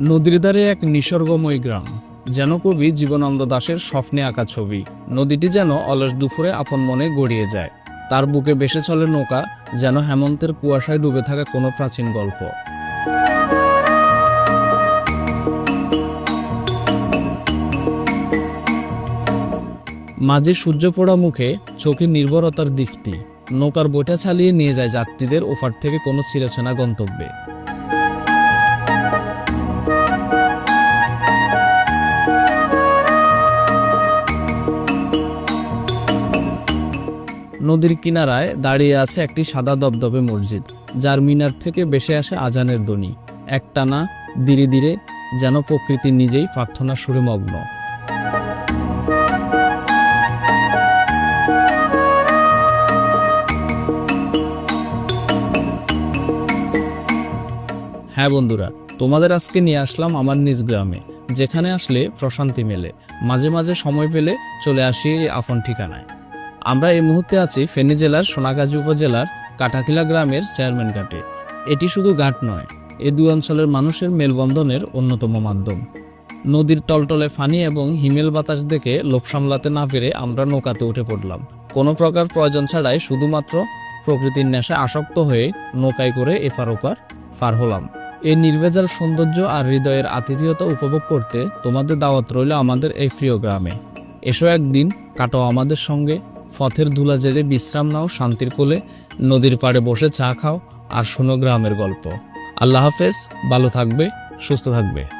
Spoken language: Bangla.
নদীর ধারে এক নিসর্গময় গ্রাম, যেন কবি জীবনানন্দ দাশের স্বপ্নে আঁকা ছবি। নদীটি যেন অলস দুপুরে আপন মনে গড়িয়ে যায়। তার বুকে বেসে চলে নৌকা, যেন হেমন্তের কুয়াশায় ডুবে থাকা কোনো প্রাচীন গল্প। মাঝে সূর্য পোড়া মুখে চোখে নির্ভরতার দীপ্তি, নৌকার বইটা চালিয়ে নিয়ে যায় যাত্রীদের ওপার থেকে কোনো ছিঁড়েছেনা গন্তব্যে। নদীর কিনারায় দাঁড়িয়ে আছে একটি সাদা দবদবে মসজিদ, যার মিনার থেকে বেশে আসে আজানের ধ্বনি। একটানা ধীরে ধীরে যেন প্রকৃতি নিজেই প্রার্থনা সুরে মগ্ন। হ্যাঁ বন্ধুরা, তোমাদের আজকে নিয়ে আসলাম আমার নিজ গ্রামে, যেখানে আসলে প্রশান্তি মেলে। মাঝে মাঝে সময় পেলে চলে আসি এই আপন ঠিকানায়। আমরা এই মুহূর্তে আছি ফেনী জেলার সোনাগাজী উপজেলার কাটাখিলা গ্রামের চেয়ারম্যান ঘাটে। এটি শুধু ঘাট নয়, এ দুই অঞ্চলের মানুষের মেলবন্ধনের অন্যতম মাধ্যম। নদীর টলটলে ফানি এবং হিমেল বাতাস দেখে লোভ সামলাতে না পেরে আমরা নৌকাতে উঠে পড়লাম। কোনো প্রকার প্রয়োজন ছাড়াই শুধুমাত্র প্রকৃতির নেশায় আসক্ত হয়ে নৌকায় করে এপার ওপার পার হলাম। এই নির্ভেজাল সৌন্দর্য আর হৃদয়ের আতিথেয়তা উপভোগ করতে তোমাদের দাওয়াত রইল আমাদের এই প্রিয় গ্রামে। এসো একদিন কাটো আমাদের সঙ্গে। পথের ধুলা জেরে বিশ্রাম নাও, শান্তির কোলে। নদীর পাড়ে বসে চা খাও আর শোনো গ্রামের গল্প। আল্লাহ হাফেজ, ভালো থাকবে, সুস্থ থাকবে।